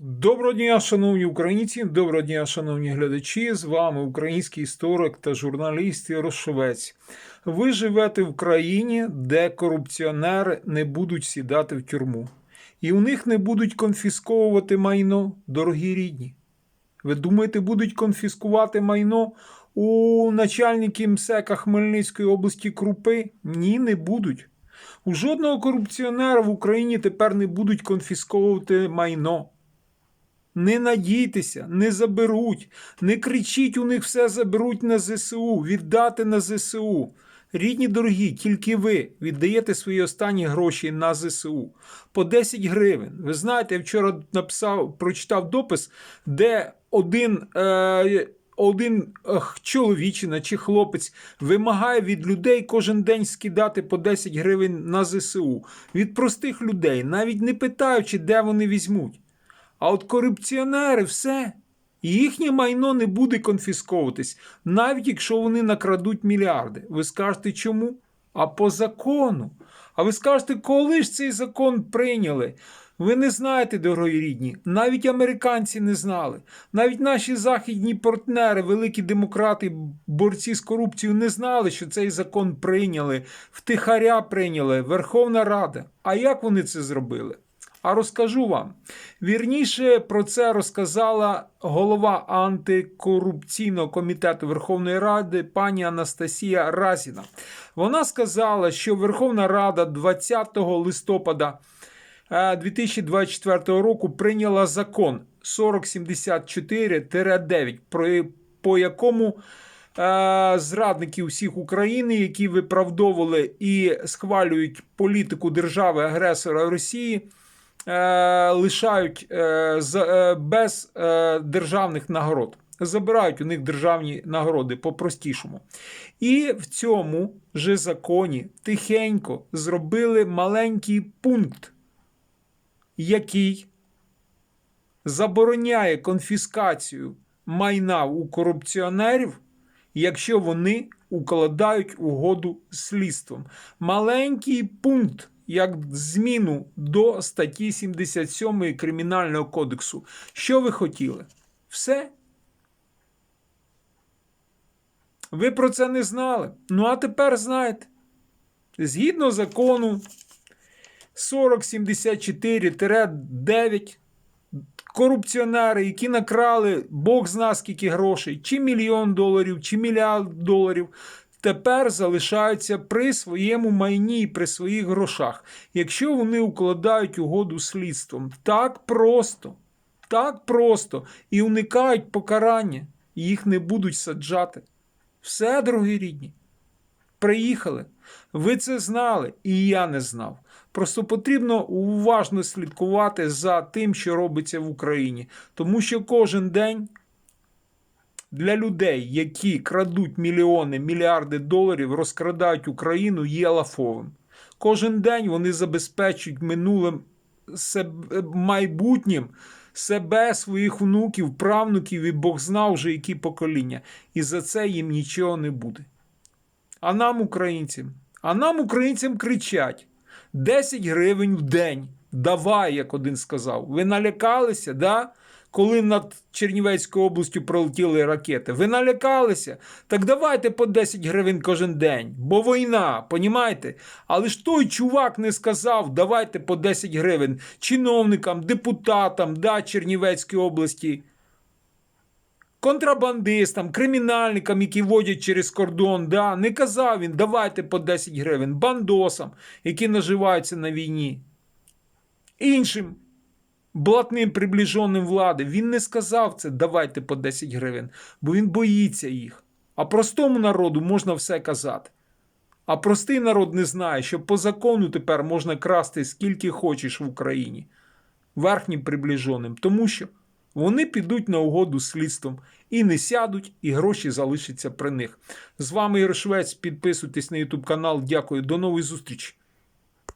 Доброго дня, шановні українці, доброго дня, шановні глядачі. З вами український історик та журналіст Ярошовець. Ви живете в країні, де корупціонери не будуть сідати в тюрму, і у них не будуть конфісковувати майно, дорогі рідні. Ви думаєте, будуть конфіскувати майно у начальників МСЕКа Хмельницької області Крупи? Ні, не будуть. У жодного корупціонера в Україні тепер не будуть конфісковувати майно. Не надійтеся, не заберуть, не кричіть, у них все заберуть на ЗСУ, віддати на ЗСУ. Рідні дорогі, тільки ви віддаєте свої останні гроші на ЗСУ по 10 гривень. Ви знаєте, я вчора написав, прочитав допис, де один. Е, один чоловічина чи хлопець вимагає від людей кожен день скидати по 10 гривень на ЗСУ. Від простих людей, навіть не питаючи, де вони візьмуть. А от корупціонери все. Їхнє майно не буде конфісковуватись, навіть якщо вони накрадуть мільярди. Ви скажете чому? А по закону. А ви скажете, коли ж цей закон прийняли? Ви не знаєте, дорогі рідні, навіть американці не знали. Навіть наші західні партнери, великі демократи, борці з корупцією, не знали, що цей закон прийняли, втихаря прийняли Верховна Рада. А як вони це зробили? А розкажу вам. Вірніше про це розказала голова антикорупційного комітету Верховної Ради пані Анастасія Разіна. Вона сказала, що Верховна Рада 20 листопада е, 2024 року прийняла закон 4074-9, про- по якому е, зрадники усіх України, які виправдовували і схвалюють політику держави-агресора Росії, е, лишають е, е, без е, державних нагород. Забирають у них державні нагороди по-простішому. І в цьому же законі тихенько зробили маленький пункт, який забороняє конфіскацію майна у корупціонерів, якщо вони укладають угоду з слідством. Маленький пункт, як зміну до статті 77 Кримінального кодексу. Що ви хотіли? Все. Ви про це не знали. Ну а тепер знаєте. Згідно закону 4074-9 корупціонери, які накрали Бог зна скільки грошей, чи мільйон доларів, чи мільярд доларів, тепер залишаються при своєму майні і при своїх грошах, якщо вони укладають угоду слідством. Так просто, так просто і уникають покарання, їх не будуть саджати. Все, дорогі рідні. Приїхали. Ви це знали, і я не знав. Просто потрібно уважно слідкувати за тим, що робиться в Україні. Тому що кожен день для людей, які крадуть мільйони, мільярди доларів, розкрадають Україну, є лафовим. Кожен день вони забезпечують минулим майбутнім себе, своїх внуків, правнуків і Бог знав вже які покоління. І за це їм нічого не буде. А нам, українцям, а нам, українцям, кричать 10 гривень в день. Давай, як один сказав. Ви налякалися, да? Коли над Чернівецькою областю пролетіли ракети? Ви налякалися? Так давайте по 10 гривень кожен день, бо війна, понімаєте? Але ж той чувак не сказав, давайте по 10 гривень чиновникам, депутатам да, Чернівецької області контрабандистам, кримінальникам, які водять через кордон, да, не казав він, давайте по 10 гривень, бандосам, які наживаються на війні. Іншим блатним приближеним влади, він не сказав це, давайте по 10 гривень, бо він боїться їх. А простому народу можна все казати. А простий народ не знає, що по закону тепер можна красти скільки хочеш в Україні верхнім приближеним, тому що вони підуть на угоду з слідством і не сядуть, і гроші залишаться при них. З вами Іршвець. Підписуйтесь на YouTube канал. Дякую, до нової зустрічі.